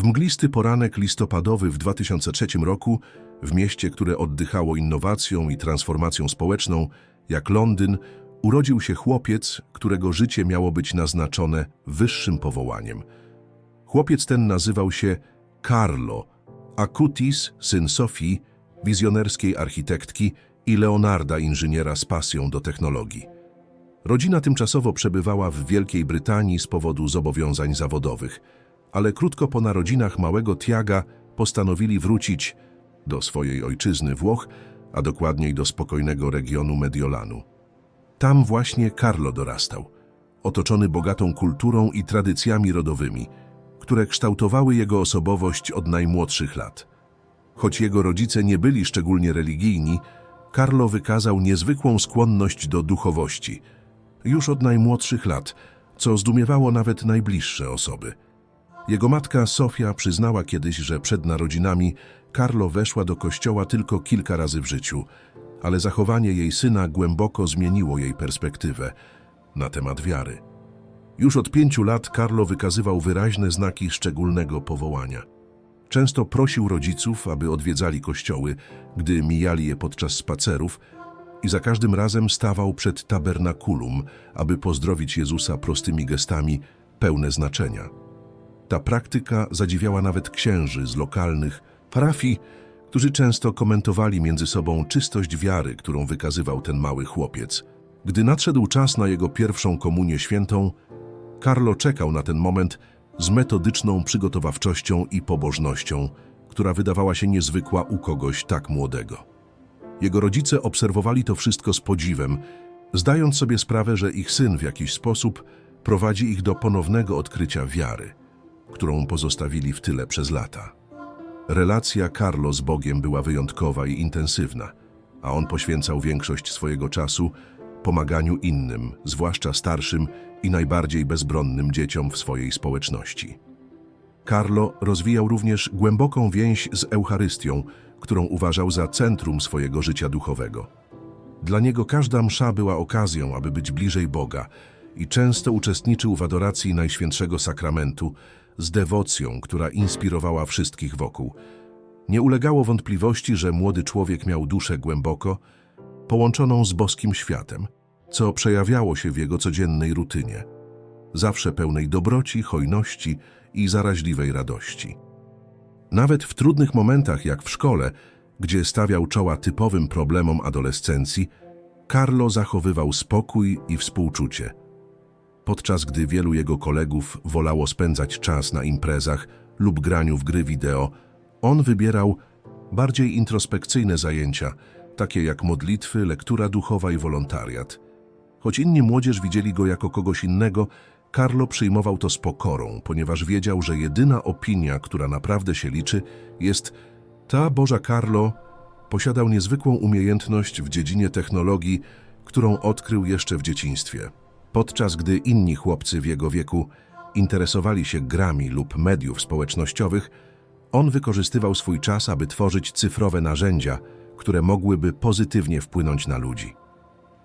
W mglisty poranek listopadowy w 2003 roku, w mieście, które oddychało innowacją i transformacją społeczną, jak Londyn, urodził się chłopiec, którego życie miało być naznaczone wyższym powołaniem. Chłopiec ten nazywał się Carlo, Acutis, syn Sofii, wizjonerskiej architektki i Leonarda, inżyniera z pasją do technologii. Rodzina tymczasowo przebywała w Wielkiej Brytanii z powodu zobowiązań zawodowych, ale krótko po narodzinach małego Tiaga postanowili wrócić do swojej ojczyzny Włoch, a dokładniej do spokojnego regionu Mediolanu. Tam właśnie Carlo dorastał, otoczony bogatą kulturą i tradycjami rodowymi, które kształtowały jego osobowość od najmłodszych lat. Choć jego rodzice nie byli szczególnie religijni, Carlo wykazał niezwykłą skłonność do duchowości, już od najmłodszych lat, co zdumiewało nawet najbliższe osoby. Jego matka Sofia przyznała kiedyś, że przed narodzinami Carlo weszła do kościoła tylko kilka razy w życiu, ale zachowanie jej syna głęboko zmieniło jej perspektywę na temat wiary. Już od pięciu lat Carlo wykazywał wyraźne znaki szczególnego powołania. Często prosił rodziców, aby odwiedzali kościoły, gdy mijali je podczas spacerów i za każdym razem stawał przed tabernakulum, aby pozdrowić Jezusa prostymi gestami pełne znaczenia. Ta praktyka zadziwiała nawet księży z lokalnych parafii, którzy często komentowali między sobą czystość wiary, którą wykazywał ten mały chłopiec. Gdy nadszedł czas na jego pierwszą komunię świętą, Carlo czekał na ten moment z metodyczną przygotowawczością i pobożnością, która wydawała się niezwykła u kogoś tak młodego. Jego rodzice obserwowali to wszystko z podziwem, zdając sobie sprawę, że ich syn w jakiś sposób prowadzi ich do ponownego odkrycia wiary, którą pozostawili w tyle przez lata. Relacja Carlo z Bogiem była wyjątkowa i intensywna, a on poświęcał większość swojego czasu pomaganiu innym, zwłaszcza starszym i najbardziej bezbronnym dzieciom w swojej społeczności. Carlo rozwijał również głęboką więź z Eucharystią, którą uważał za centrum swojego życia duchowego. Dla niego każda msza była okazją, aby być bliżej Boga i często uczestniczył w adoracji Najświętszego Sakramentu z dewocją, która inspirowała wszystkich wokół. Nie ulegało wątpliwości, że młody człowiek miał duszę głęboko, połączoną z boskim światem, co przejawiało się w jego codziennej rutynie, zawsze pełnej dobroci, hojności i zaraźliwej radości. Nawet w trudnych momentach, jak w szkole, gdzie stawiał czoła typowym problemom adolescencji, Carlo zachowywał spokój i współczucie. Podczas gdy wielu jego kolegów wolało spędzać czas na imprezach lub graniu w gry wideo, on wybierał bardziej introspekcyjne zajęcia, takie jak modlitwy, lektura duchowa i wolontariat. Choć inni młodzież widzieli go jako kogoś innego, Carlo przyjmował to z pokorą, ponieważ wiedział, że jedyna opinia, która naprawdę się liczy, jest ta Boża Carlo posiadał niezwykłą umiejętność w dziedzinie technologii, którą odkrył jeszcze w dzieciństwie. Podczas gdy inni chłopcy w jego wieku interesowali się grami lub mediów społecznościowych, on wykorzystywał swój czas, aby tworzyć cyfrowe narzędzia, które mogłyby pozytywnie wpłynąć na ludzi.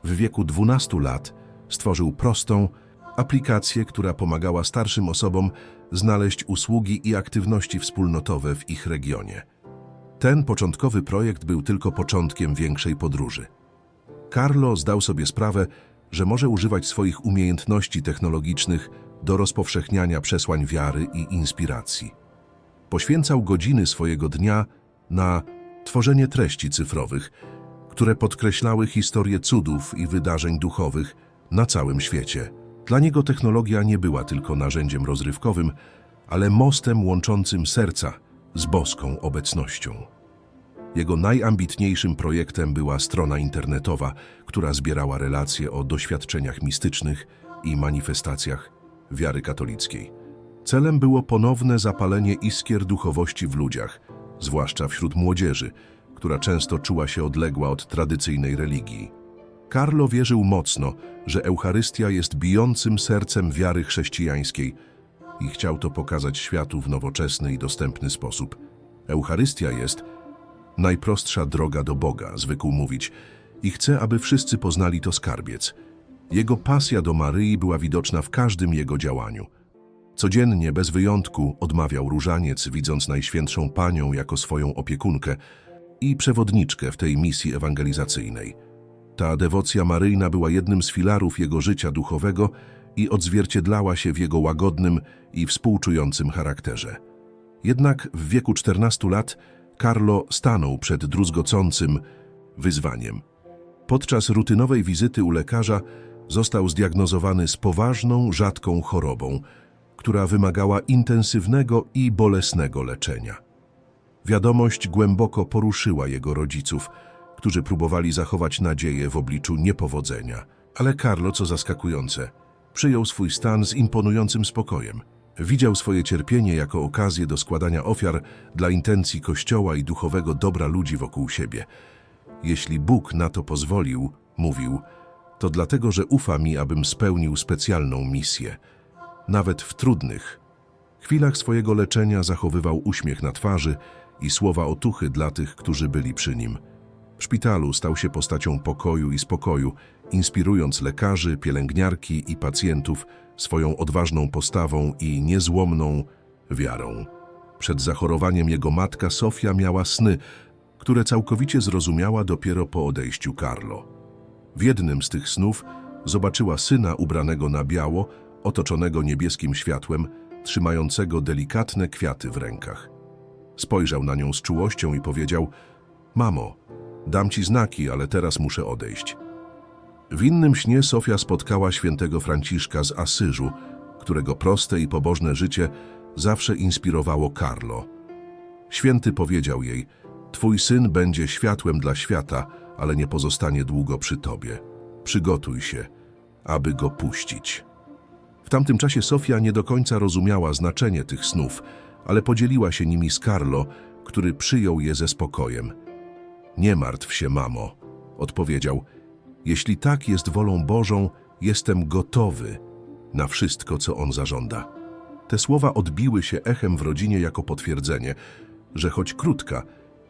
W wieku 12 lat stworzył prostą aplikację, która pomagała starszym osobom znaleźć usługi i aktywności wspólnotowe w ich regionie. Ten początkowy projekt był tylko początkiem większej podróży. Carlo zdał sobie sprawę, że może używać swoich umiejętności technologicznych do rozpowszechniania przesłań wiary i inspiracji. Poświęcał godziny swojego dnia na tworzenie treści cyfrowych, które podkreślały historię cudów i wydarzeń duchowych na całym świecie. Dla niego technologia nie była tylko narzędziem rozrywkowym, ale mostem łączącym serca z boską obecnością. Jego najambitniejszym projektem była strona internetowa, która zbierała relacje o doświadczeniach mistycznych i manifestacjach wiary katolickiej. Celem było ponowne zapalenie iskier duchowości w ludziach, zwłaszcza wśród młodzieży, która często czuła się odległa od tradycyjnej religii. Carlo wierzył mocno, że Eucharystia jest bijącym sercem wiary chrześcijańskiej i chciał to pokazać światu w nowoczesny i dostępny sposób. Eucharystia jest najprostsza droga do Boga, zwykł mówić, i chce, aby wszyscy poznali to skarbiec. Jego pasja do Maryi była widoczna w każdym jego działaniu. Codziennie, bez wyjątku, odmawiał różaniec, widząc Najświętszą Panią jako swoją opiekunkę i przewodniczkę w tej misji ewangelizacyjnej. Ta dewocja maryjna była jednym z filarów jego życia duchowego i odzwierciedlała się w jego łagodnym i współczującym charakterze. Jednak w wieku 14 lat Carlo stanął przed druzgocącym wyzwaniem. Podczas rutynowej wizyty u lekarza został zdiagnozowany z poważną, rzadką chorobą, która wymagała intensywnego i bolesnego leczenia. Wiadomość głęboko poruszyła jego rodziców, którzy próbowali zachować nadzieję w obliczu niepowodzenia. Ale Carlo, co zaskakujące, przyjął swój stan z imponującym spokojem. Widział swoje cierpienie jako okazję do składania ofiar dla intencji Kościoła i duchowego dobra ludzi wokół siebie. Jeśli Bóg na to pozwolił, mówił, to dlatego, że ufa mi, abym spełnił specjalną misję. Nawet w trudnych chwilach swojego leczenia zachowywał uśmiech na twarzy i słowa otuchy dla tych, którzy byli przy nim. W szpitalu stał się postacią pokoju i spokoju, inspirując lekarzy, pielęgniarki i pacjentów swoją odważną postawą i niezłomną wiarą. Przed zachorowaniem jego matka Sofia miała sny, które całkowicie zrozumiała dopiero po odejściu Carlo. W jednym z tych snów zobaczyła syna ubranego na biało, otoczonego niebieskim światłem, trzymającego delikatne kwiaty w rękach. Spojrzał na nią z czułością i powiedział: Mamo, dam ci znaki, ale teraz muszę odejść. W innym śnie Sofia spotkała świętego Franciszka z Asyżu, którego proste i pobożne życie zawsze inspirowało Carlo. Święty powiedział jej: Twój syn będzie światłem dla świata, ale nie pozostanie długo przy tobie. Przygotuj się, aby go puścić. W tamtym czasie Sofia nie do końca rozumiała znaczenie tych snów, ale podzieliła się nimi z Carlo, który przyjął je ze spokojem. Nie martw się, mamo, odpowiedział. Jeśli tak jest wolą Bożą, jestem gotowy na wszystko, co on zażąda. Te słowa odbiły się echem w rodzinie jako potwierdzenie, że choć krótka,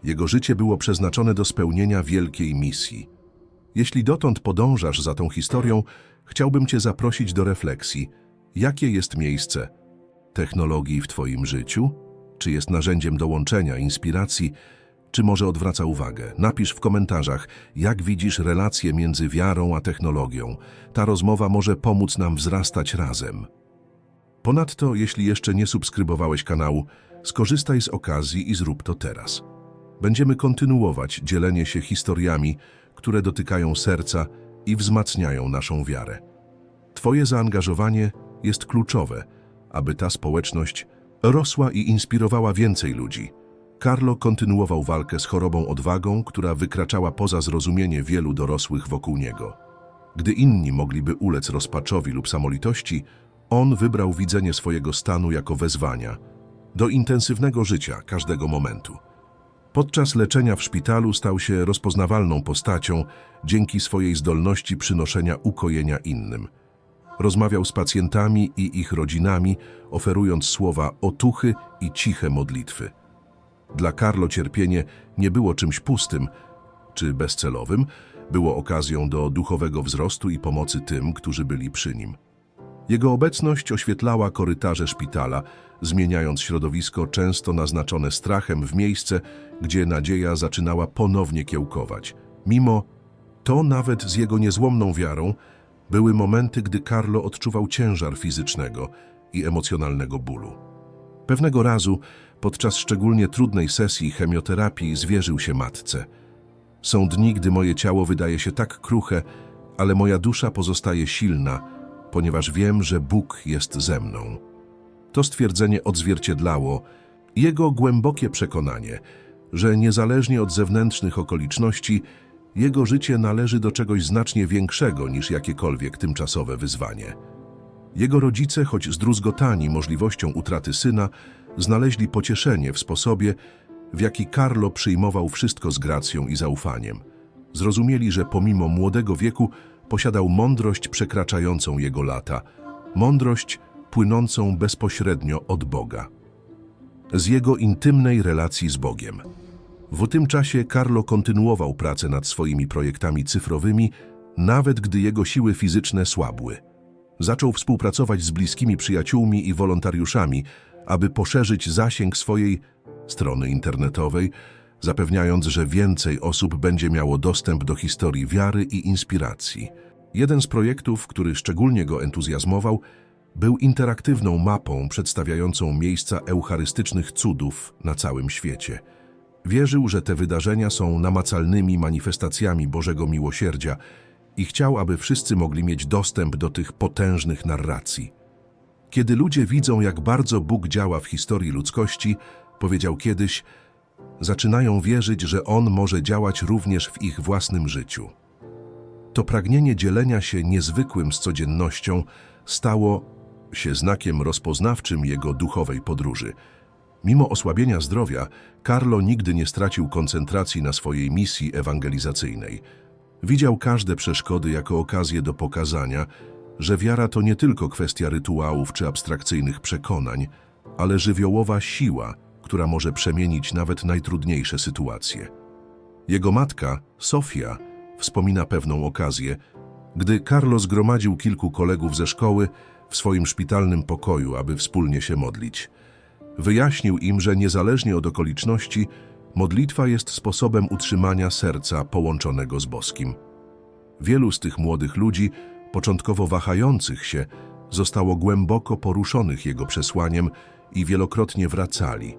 jego życie było przeznaczone do spełnienia wielkiej misji. Jeśli dotąd podążasz za tą historią, chciałbym Cię zaprosić do refleksji. Jakie jest miejsce technologii w Twoim życiu? Czy jest narzędziem do łączenia, inspiracji, czy może odwraca uwagę? Napisz w komentarzach, jak widzisz relacje między wiarą a technologią. Ta rozmowa może pomóc nam wzrastać razem. Ponadto, jeśli jeszcze nie subskrybowałeś kanału, skorzystaj z okazji i zrób to teraz. Będziemy kontynuować dzielenie się historiami, które dotykają serca i wzmacniają naszą wiarę. Twoje zaangażowanie jest kluczowe, aby ta społeczność rosła i inspirowała więcej ludzi. Carlo kontynuował walkę z chorobą odwagą, która wykraczała poza zrozumienie wielu dorosłych wokół niego. Gdy inni mogliby ulec rozpaczowi lub samolitości, on wybrał widzenie swojego stanu jako wezwania do intensywnego życia każdego momentu. Podczas leczenia w szpitalu stał się rozpoznawalną postacią dzięki swojej zdolności przynoszenia ukojenia innym. Rozmawiał z pacjentami i ich rodzinami, oferując słowa otuchy i ciche modlitwy. Dla Carlo cierpienie nie było czymś pustym czy bezcelowym, było okazją do duchowego wzrostu i pomocy tym, którzy byli przy nim. Jego obecność oświetlała korytarze szpitala, zmieniając środowisko często naznaczone strachem w miejsce, gdzie nadzieja zaczynała ponownie kiełkować. Mimo to nawet z jego niezłomną wiarą były momenty, gdy Carlo odczuwał ciężar fizycznego i emocjonalnego bólu. Pewnego razu, podczas szczególnie trudnej sesji chemioterapii, zwierzył się matce. Są dni, gdy moje ciało wydaje się tak kruche, ale moja dusza pozostaje silna, ponieważ wiem, że Bóg jest ze mną. To stwierdzenie odzwierciedlało jego głębokie przekonanie, że niezależnie od zewnętrznych okoliczności, jego życie należy do czegoś znacznie większego niż jakiekolwiek tymczasowe wyzwanie. Jego rodzice, choć zdruzgotani możliwością utraty syna, znaleźli pocieszenie w sposobie, w jaki Carlo przyjmował wszystko z gracją i zaufaniem. Zrozumieli, że pomimo młodego wieku posiadał mądrość przekraczającą jego lata, mądrość płynącą bezpośrednio od Boga. Z jego intymnej relacji z Bogiem. W tym czasie Carlo kontynuował pracę nad swoimi projektami cyfrowymi, nawet gdy jego siły fizyczne słabły. Zaczął współpracować z bliskimi przyjaciółmi i wolontariuszami, aby poszerzyć zasięg swojej strony internetowej, zapewniając, że więcej osób będzie miało dostęp do historii wiary i inspiracji. Jeden z projektów, który szczególnie go entuzjazmował, był interaktywną mapą przedstawiającą miejsca eucharystycznych cudów na całym świecie. Wierzył, że te wydarzenia są namacalnymi manifestacjami Bożego miłosierdzia i chciał, aby wszyscy mogli mieć dostęp do tych potężnych narracji. Kiedy ludzie widzą, jak bardzo Bóg działa w historii ludzkości, powiedział kiedyś, zaczynają wierzyć, że On może działać również w ich własnym życiu. To pragnienie dzielenia się niezwykłym z codziennością stało się znakiem rozpoznawczym jego duchowej podróży. Mimo osłabienia zdrowia, Carlo nigdy nie stracił koncentracji na swojej misji ewangelizacyjnej. Widział każde przeszkody jako okazję do pokazania, że wiara to nie tylko kwestia rytuałów czy abstrakcyjnych przekonań, ale żywiołowa siła, która może przemienić nawet najtrudniejsze sytuacje. Jego matka, Sofia, wspomina pewną okazję, gdy Carlo zgromadził kilku kolegów ze szkoły w swoim szpitalnym pokoju, aby wspólnie się modlić. Wyjaśnił im, że niezależnie od okoliczności, modlitwa jest sposobem utrzymania serca połączonego z boskim. Wielu z tych młodych ludzi, początkowo wahających się, zostało głęboko poruszonych jego przesłaniem i wielokrotnie wracali,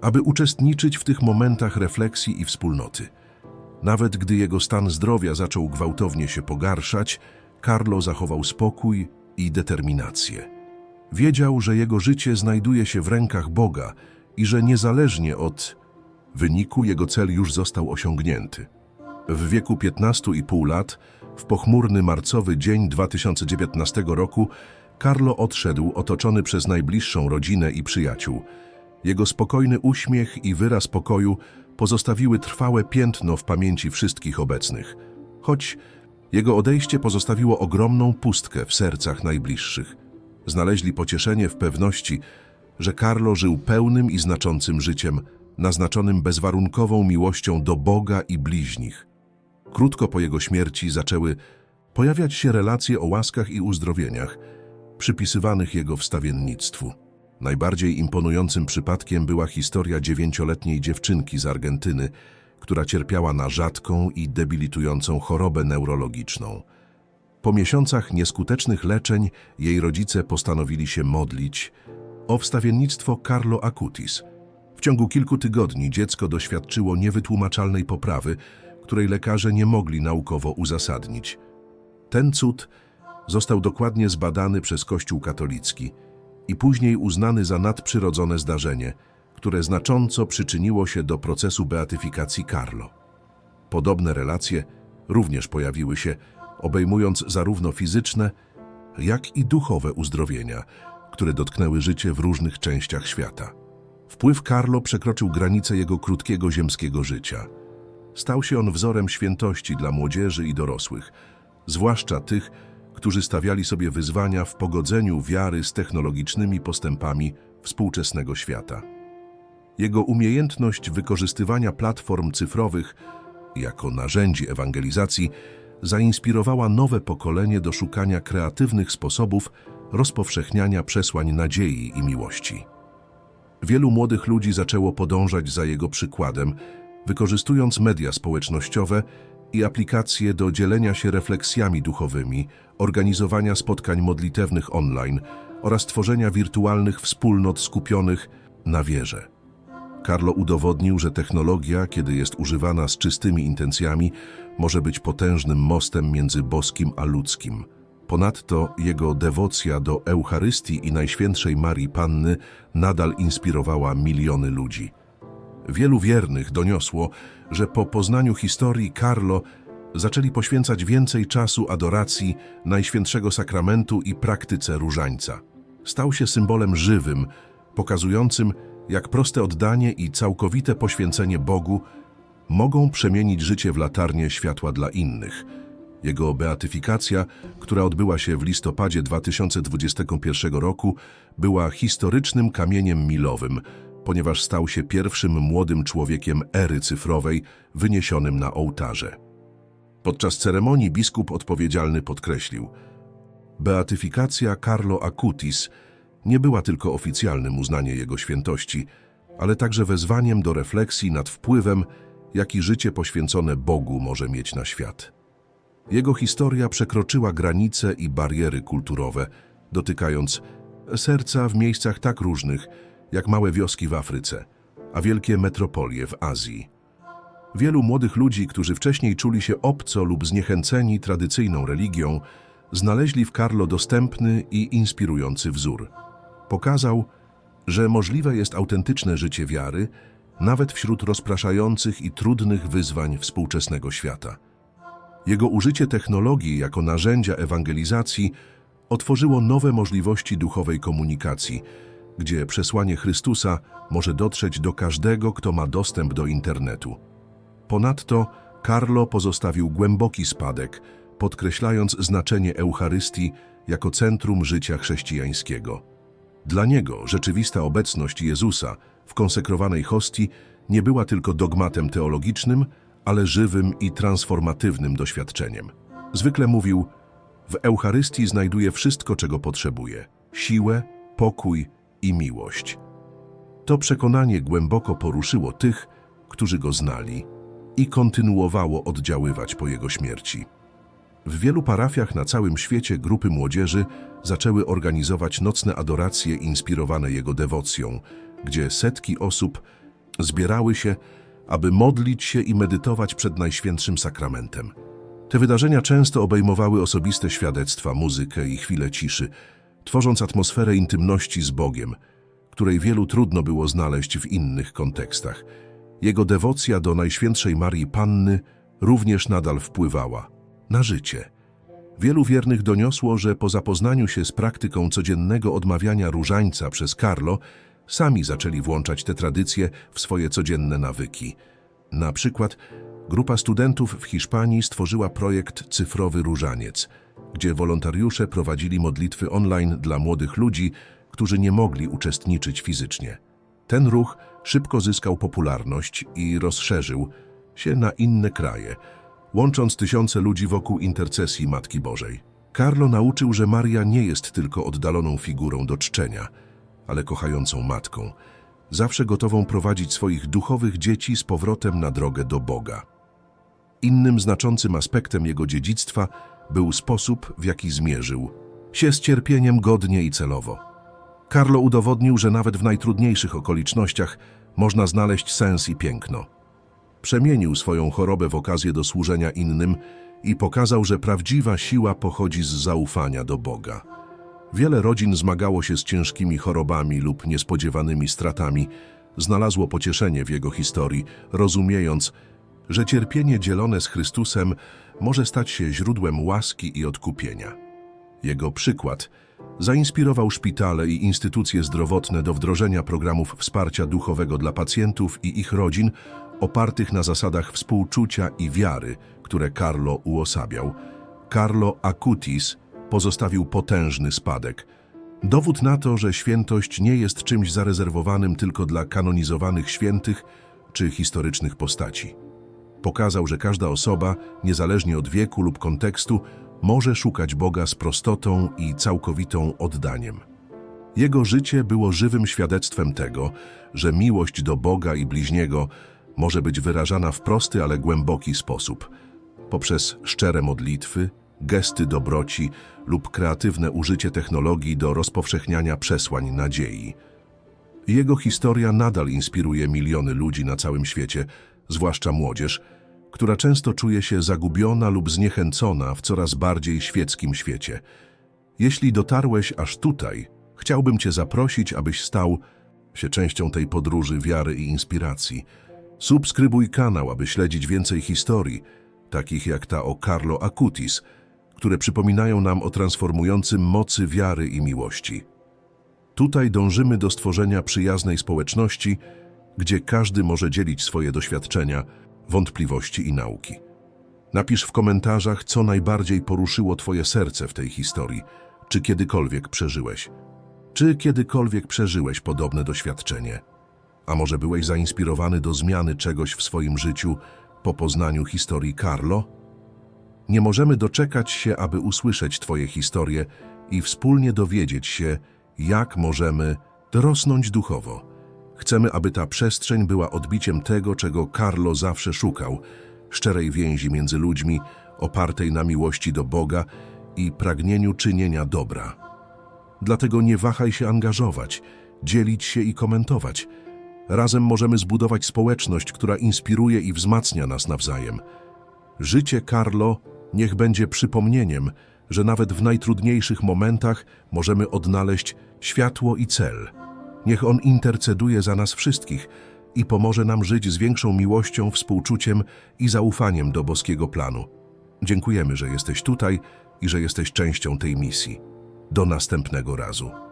aby uczestniczyć w tych momentach refleksji i wspólnoty. Nawet gdy jego stan zdrowia zaczął gwałtownie się pogarszać, Carlo zachował spokój i determinację. Wiedział, że jego życie znajduje się w rękach Boga i że niezależnie od wyniku jego cel już został osiągnięty. W wieku 15,5 lat, w pochmurny marcowy dzień 2019 roku, Carlo odszedł otoczony przez najbliższą rodzinę i przyjaciół. Jego spokojny uśmiech i wyraz pokoju pozostawiły trwałe piętno w pamięci wszystkich obecnych, choć jego odejście pozostawiło ogromną pustkę w sercach najbliższych. Znaleźli pocieszenie w pewności, że Carlo żył pełnym i znaczącym życiem, naznaczonym bezwarunkową miłością do Boga i bliźnich. Krótko po jego śmierci zaczęły pojawiać się relacje o łaskach i uzdrowieniach, przypisywanych jego wstawiennictwu. Najbardziej imponującym przypadkiem była historia dziewięcioletniej dziewczynki z Argentyny, która cierpiała na rzadką i debilitującą chorobę neurologiczną. Po miesiącach nieskutecznych leczeń jej rodzice postanowili się modlić o wstawiennictwo Carlo Acutis. W ciągu kilku tygodni dziecko doświadczyło niewytłumaczalnej poprawy, której lekarze nie mogli naukowo uzasadnić. Ten cud został dokładnie zbadany przez Kościół katolicki i później uznany za nadprzyrodzone zdarzenie, które znacząco przyczyniło się do procesu beatyfikacji Carlo. Podobne relacje również pojawiły się, obejmując zarówno fizyczne, jak i duchowe uzdrowienia, które dotknęły życie w różnych częściach świata. Wpływ Carlo przekroczył granice jego krótkiego ziemskiego życia. Stał się on wzorem świętości dla młodzieży i dorosłych, zwłaszcza tych, którzy stawiali sobie wyzwania w pogodzeniu wiary z technologicznymi postępami współczesnego świata. Jego umiejętność wykorzystywania platform cyfrowych jako narzędzi ewangelizacji zainspirowała nowe pokolenie do szukania kreatywnych sposobów rozpowszechniania przesłań nadziei i miłości. Wielu młodych ludzi zaczęło podążać za jego przykładem, wykorzystując media społecznościowe i aplikacje do dzielenia się refleksjami duchowymi, organizowania spotkań modlitewnych online oraz tworzenia wirtualnych wspólnot skupionych na wierze. Carlo udowodnił, że technologia, kiedy jest używana z czystymi intencjami, może być potężnym mostem między boskim a ludzkim. Ponadto jego dewocja do Eucharystii i Najświętszej Marii Panny nadal inspirowała miliony ludzi. Wielu wiernych doniosło, że po poznaniu historii Carlo zaczęli poświęcać więcej czasu adoracji Najświętszego Sakramentu i praktyce różańca. Stał się symbolem żywym, pokazującym, jak proste oddanie i całkowite poświęcenie Bogu mogą przemienić życie w latarnię światła dla innych. Jego beatyfikacja, która odbyła się w listopadzie 2021 roku, była historycznym kamieniem milowym, ponieważ stał się pierwszym młodym człowiekiem ery cyfrowej wyniesionym na ołtarze. Podczas ceremonii biskup odpowiedzialny podkreślił: Beatyfikacja Carlo Acutis nie była tylko oficjalnym uznaniem jego świętości, ale także wezwaniem do refleksji nad wpływem, jaki życie poświęcone Bogu może mieć na świat. Jego historia przekroczyła granice i bariery kulturowe, dotykając serca w miejscach tak różnych, jak małe wioski w Afryce, a wielkie metropolie w Azji. Wielu młodych ludzi, którzy wcześniej czuli się obco lub zniechęceni tradycyjną religią, znaleźli w Carlo dostępny i inspirujący wzór. Pokazał, że możliwe jest autentyczne życie wiary, nawet wśród rozpraszających i trudnych wyzwań współczesnego świata. Jego użycie technologii jako narzędzia ewangelizacji otworzyło nowe możliwości duchowej komunikacji, gdzie przesłanie Chrystusa może dotrzeć do każdego, kto ma dostęp do internetu. Ponadto Carlo pozostawił głęboki spadek, podkreślając znaczenie Eucharystii jako centrum życia chrześcijańskiego. Dla niego rzeczywista obecność Jezusa w konsekrowanej hostii nie była tylko dogmatem teologicznym, ale żywym i transformatywnym doświadczeniem. Zwykle mówił, w Eucharystii znajduje wszystko, czego potrzebuje – siłę, pokój i miłość. To przekonanie głęboko poruszyło tych, którzy go znali i kontynuowało oddziaływać po jego śmierci. W wielu parafiach na całym świecie grupy młodzieży zaczęły organizować nocne adoracje inspirowane jego dewocją, gdzie setki osób zbierały się, aby modlić się i medytować przed Najświętszym Sakramentem. Te wydarzenia często obejmowały osobiste świadectwa, muzykę i chwile ciszy, tworząc atmosferę intymności z Bogiem, której wielu trudno było znaleźć w innych kontekstach. Jego dewocja do Najświętszej Marii Panny również nadal wpływała na życie. Wielu wiernych doniosło, że po zapoznaniu się z praktyką codziennego odmawiania różańca przez Carlo, sami zaczęli włączać te tradycje w swoje codzienne nawyki. Na przykład grupa studentów w Hiszpanii stworzyła projekt Cyfrowy Różaniec, gdzie wolontariusze prowadzili modlitwy online dla młodych ludzi, którzy nie mogli uczestniczyć fizycznie. Ten ruch szybko zyskał popularność i rozszerzył się na inne kraje, łącząc tysiące ludzi wokół intercesji Matki Bożej. Carlo nauczył, że Maria nie jest tylko oddaloną figurą do czczenia, ale kochającą matką, zawsze gotową prowadzić swoich duchowych dzieci z powrotem na drogę do Boga. Innym znaczącym aspektem jego dziedzictwa był sposób, w jaki zmierzył się z cierpieniem godnie i celowo. Carlo udowodnił, że nawet w najtrudniejszych okolicznościach można znaleźć sens i piękno. Przemienił swoją chorobę w okazję do służenia innym i pokazał, że prawdziwa siła pochodzi z zaufania do Boga. Wiele rodzin zmagało się z ciężkimi chorobami lub niespodziewanymi stratami. Znalazło pocieszenie w jego historii, rozumiejąc, że cierpienie dzielone z Chrystusem może stać się źródłem łaski i odkupienia. Jego przykład zainspirował szpitale i instytucje zdrowotne do wdrożenia programów wsparcia duchowego dla pacjentów i ich rodzin, opartych na zasadach współczucia i wiary, które Carlo uosabiał. Carlo Acutis pozostawił potężny spadek. Dowód na to, że świętość nie jest czymś zarezerwowanym tylko dla kanonizowanych świętych czy historycznych postaci. Pokazał, że każda osoba, niezależnie od wieku lub kontekstu, może szukać Boga z prostotą i całkowitą oddaniem. Jego życie było żywym świadectwem tego, że miłość do Boga i bliźniego może być wyrażana w prosty, ale głęboki sposób, poprzez szczere modlitwy, gesty dobroci lub kreatywne użycie technologii do rozpowszechniania przesłań nadziei. Jego historia nadal inspiruje miliony ludzi na całym świecie, zwłaszcza młodzież, która często czuje się zagubiona lub zniechęcona w coraz bardziej świeckim świecie. Jeśli dotarłeś aż tutaj, chciałbym Cię zaprosić, abyś stał się częścią tej podróży wiary i inspiracji. Subskrybuj kanał, aby śledzić więcej historii, takich jak ta o Carlo Acutis, które przypominają nam o transformującym mocy wiary i miłości. Tutaj dążymy do stworzenia przyjaznej społeczności, gdzie każdy może dzielić swoje doświadczenia, wątpliwości i nauki. Napisz w komentarzach, co najbardziej poruszyło Twoje serce w tej historii, czy kiedykolwiek przeżyłeś. Czy kiedykolwiek przeżyłeś podobne doświadczenie? A może byłeś zainspirowany do zmiany czegoś w swoim życiu po poznaniu historii Carlo? Nie możemy doczekać się, aby usłyszeć Twoje historie i wspólnie dowiedzieć się, jak możemy rosnąć duchowo. Chcemy, aby ta przestrzeń była odbiciem tego, czego Carlo zawsze szukał szczerej więzi między ludźmi, opartej na miłości do Boga i pragnieniu czynienia dobra. Dlatego nie wahaj się angażować, dzielić się i komentować. Razem możemy zbudować społeczność, która inspiruje i wzmacnia nas nawzajem. Życie Carlo niech będzie przypomnieniem, że nawet w najtrudniejszych momentach możemy odnaleźć światło i cel. Niech on interceduje za nas wszystkich i pomoże nam żyć z większą miłością, współczuciem i zaufaniem do boskiego planu. Dziękujemy, że jesteś tutaj i że jesteś częścią tej misji. Do następnego razu.